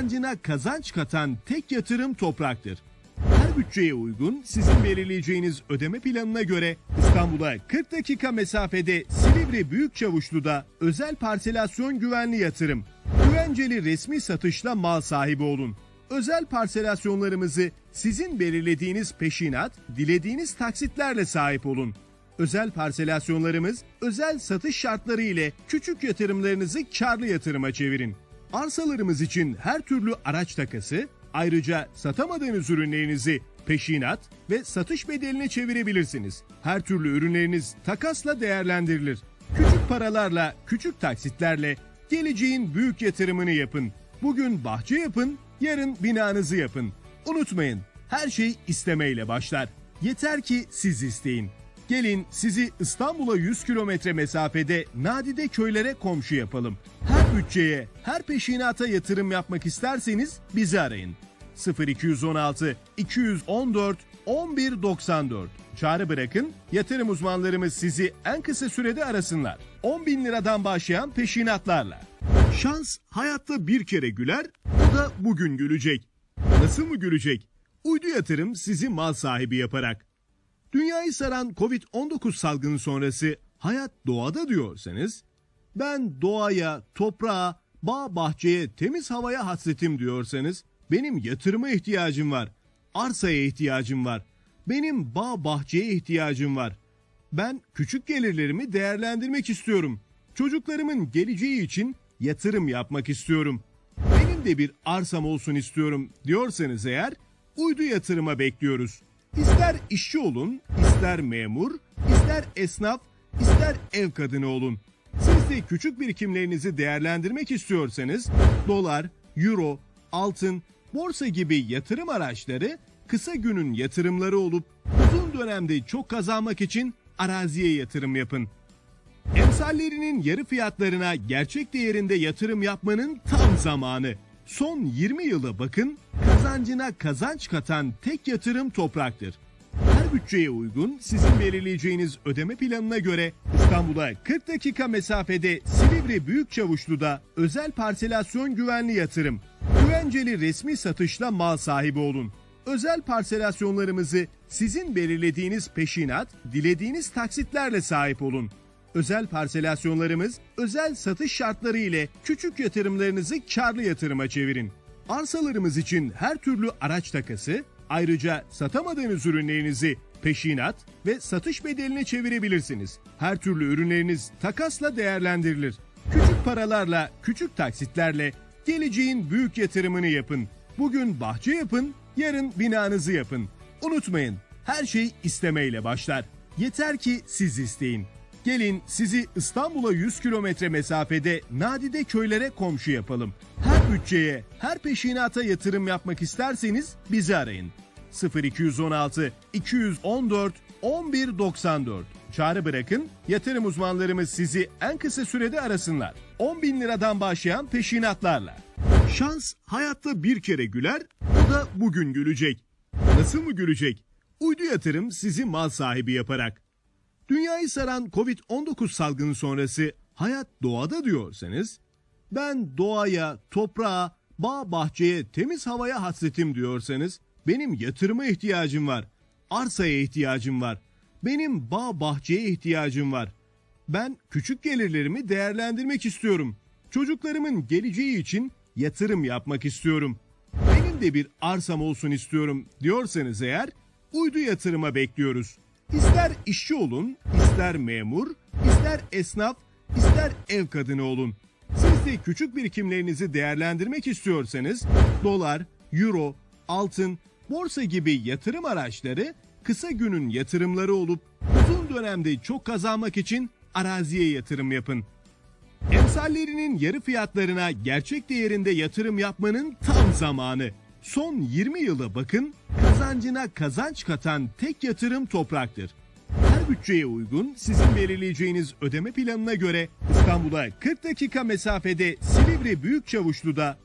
kazancına kazanç katan tek yatırım topraktır. Her bütçeye uygun sizin belirleyeceğiniz ödeme planına göre İstanbul'a 40 dakika mesafede Silivri Büyükçavuşlu'da özel parselasyon güvenli yatırım. Güvenceli resmi satışla mal sahibi olun. Özel parselasyonlarımızı sizin belirlediğiniz peşinat, dilediğiniz taksitlerle sahip olun. Özel parselasyonlarımız özel satış şartları ile küçük yatırımlarınızı karlı yatırıma çevirin. Arsalarımız için her türlü araç takası, ayrıca satamadığınız ürünlerinizi peşinat ve satış bedeline çevirebilirsiniz. Her türlü ürünleriniz takasla değerlendirilir. Küçük paralarla, küçük taksitlerle geleceğin büyük yatırımını yapın. Bugün bahçe yapın, yarın binanızı yapın. Unutmayın, her şey istemeyle başlar. Yeter ki siz isteyin. Gelin sizi İstanbul'a 100 kilometre mesafede Nadide köylere komşu yapalım. Bütçeye, her peşinata yatırım yapmak isterseniz bizi arayın. 0216 214 1194 Çağrı bırakın, yatırım uzmanlarımız sizi en kısa sürede arasınlar. 10 bin liradan başlayan peşinatlarla. Şans hayatta bir kere güler, o da bugün gülecek. Nasıl mı gülecek? Uydu yatırım sizi mal sahibi yaparak. Dünyayı saran Covid-19 salgını sonrası hayat doğada diyorsanız, ben doğaya, toprağa, bağ bahçeye, temiz havaya hasretim diyorsanız, benim yatırıma ihtiyacım var, arsaya ihtiyacım var, benim bağ bahçeye ihtiyacım var. Ben küçük gelirlerimi değerlendirmek istiyorum. Çocuklarımın geleceği için yatırım yapmak istiyorum. Benim de bir arsam olsun istiyorum diyorsanız eğer, uydu yatırıma bekliyoruz. İster işçi olun, ister memur, ister esnaf, ister ev kadını olun. Siz de küçük birikimlerinizi değerlendirmek istiyorsanız dolar, euro, altın, borsa gibi yatırım araçları kısa günün yatırımları olup uzun dönemde çok kazanmak için araziye yatırım yapın. Emsallerinin yarı fiyatlarına gerçek değerinde yatırım yapmanın tam zamanı. Son 20 yıla bakın, kazancına kazanç katan tek yatırım topraktır. Bütçeye uygun sizin belirleyeceğiniz ödeme planına göre İstanbul'a 40 dakika mesafede Silivri Büyükçavuşlu'da özel parselasyon güvenli yatırım. Güvenceli resmi satışla mal sahibi olun. Özel parselasyonlarımızı sizin belirlediğiniz peşinat, dilediğiniz taksitlerle sahip olun. Özel parselasyonlarımız özel satış şartları ile küçük yatırımlarınızı karlı yatırıma çevirin. Arsalarımız için her türlü araç takası, ayrıca satamadığınız ürünlerinizi peşinat ve satış bedeline çevirebilirsiniz. Her türlü ürünleriniz takasla değerlendirilir. Küçük paralarla, küçük taksitlerle geleceğin büyük yatırımını yapın. Bugün bahçe yapın, yarın binanızı yapın. Unutmayın, her şey istemeyle başlar. Yeter ki siz isteyin. Gelin sizi İstanbul'a 100 kilometre mesafede Nadide köylere komşu yapalım. Her bütçeye, her peşinata yatırım yapmak isterseniz bizi arayın. 0216 214 1194 Çağrı bırakın, yatırım uzmanlarımız sizi en kısa sürede arasınlar. 10 bin liradan başlayan peşinatlarla. Şans hayatta bir kere güler, o da bugün gülecek. Nasıl mı gülecek? Uydu yatırım sizi mal sahibi yaparak. Dünyayı saran Covid-19 salgını sonrası hayat doğada diyorsanız, ben doğaya, toprağa, bağ bahçeye, temiz havaya hasretim diyorsanız, benim yatırıma ihtiyacım var, arsaya ihtiyacım var, benim bağ bahçeye ihtiyacım var. Ben küçük gelirlerimi değerlendirmek istiyorum. Çocuklarımın geleceği için yatırım yapmak istiyorum. Benim de bir arsam olsun istiyorum diyorsanız eğer, uydu yatırıma bekliyoruz. İster işçi olun, ister memur, ister esnaf, ister ev kadını olun. Siz de küçük birikimlerinizi değerlendirmek istiyorsanız dolar, euro, altın, borsa gibi yatırım araçları kısa günün yatırımları olup uzun dönemde çok kazanmak için araziye yatırım yapın. Emsallerinin yarı fiyatlarına gerçek değerinde yatırım yapmanın tam zamanı. Son 20 yıla bakın, kazancına kazanç katan tek yatırım topraktır. Her bütçeye uygun sizin belirleyeceğiniz ödeme planına göre İstanbul'a 40 dakika mesafede Silivri Büyükçavuşlu'da